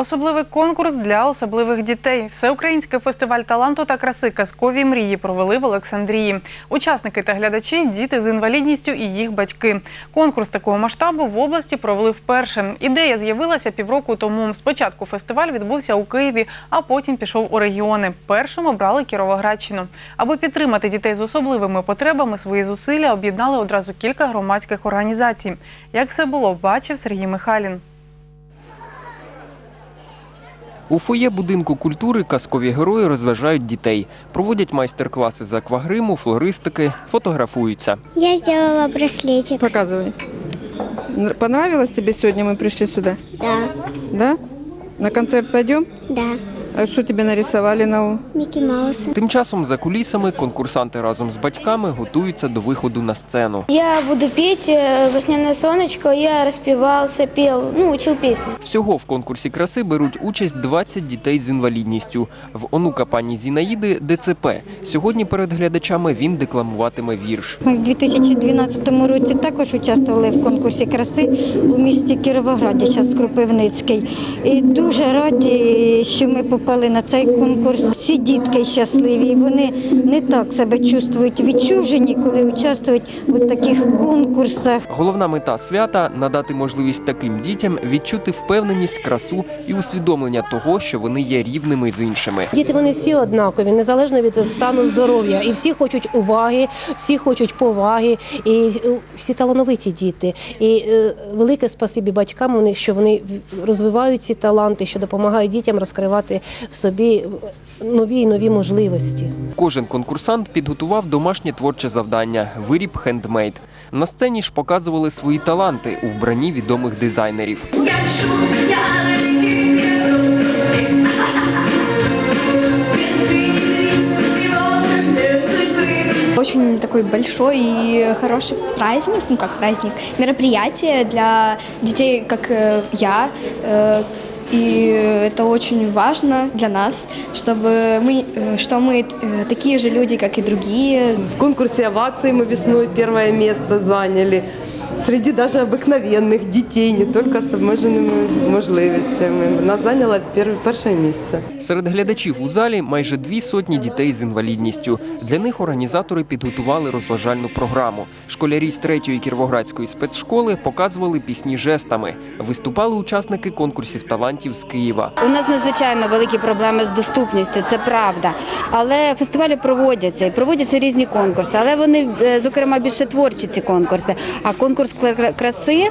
Особливий конкурс для особливих дітей. Всеукраїнський фестиваль таланту та краси казкові мрії провели в Олександрії. Учасники та глядачі діти з інвалідністю і їх батьки. Конкурс такого масштабу в області провели вперше. Ідея з'явилася півроку тому. Спочатку фестиваль відбувся у Києві, а потім пішов у регіони. Першим обрали Кіровоградщину. Аби підтримати дітей з особливими потребами, свої зусилля об'єднали одразу кілька громадських організацій. Як все було, бачив Сергій Михайлін. У фоє будинку культури казкові герої розважають дітей, проводять майстер-класи з аквагриму, флористики, фотографуються. Я зробила браслетик. Показуй. Понравилось тебе сьогодні? Ми прийшли сюди. Да, Да? На концерт пойдем? да. А что тебе нарисовали на Микки Мауса. Тим часом за кулісами конкурсанти разом з батьками готуються до виходу на сцену. Я буду петь э, «Весняное солнышко». Я распевался, пел, ну, учил песни. Всього в конкурсі краси беруть участь 20 дітей з інвалідністю. В онука пані Зінаїди ДЦП. Сьогодні перед глядачами він декламуватиме вірш. Ми в 2012 році також участвували в конкурсі краси у місті Кіровограді, зараз Кропивницький. І дуже раді, що ми попали на цей конкурс. Всі дітки щасливі. Вони не так себе чувствують відчужені, коли участвують у таких конкурсах. Головна мета свята надати можливість таким дітям відчути впевненість, красу і усвідомлення того, що вони є рівними з іншими. Діти вони всі однакові, незалежно від стану здоров'я. І всі хочуть уваги, всі хочуть поваги, і е, всі талановиті діти. І е, велике спасибі батькам, вони, що вони розвивають ці таланти, що допомагають дітям розкривати в собі нові і нові можливості. Кожен конкурсант підготував домашнє творче завдання виріб хендмейд. На сцені ж показували свої таланти у вбранні відомих дизайнерів. Очень такой большой и хороший праздник, ну как праздник, мероприятие для детей, как э, я. э, И это очень важно для нас, чтобы мы, э, что мы э, такие же люди, как и другие, В конкурсе овации мы весной первое место заняли. Среди даже обыкновенных детей, не только з обмеженими можливостями. Нас зайняла пер- перше місце. Серед глядачів у залі майже дві сотні дітей з інвалідністю. Для них організатори підготували розважальну програму. Школярі з третьої кіровоградської спецшколи показували пісні жестами. Виступали учасники конкурсів талантів з Києва. У нас надзвичайно великі проблеми з доступністю, це правда. Але фестивалі проводяться і проводяться різні конкурси. Але вони, е, зокрема, більше творчі ці конкурси. А конкурс кра- краси,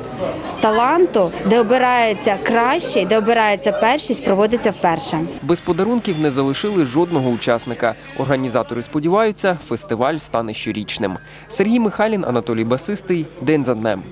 таланту, де обирається кращий, де обирається першість, проводиться вперше. Без подарунків не залишили жодного учасника. Організатори сподіваються, фестиваль стане щорічним. Сергій Михайлін, Анатолій Басистий. День за днем.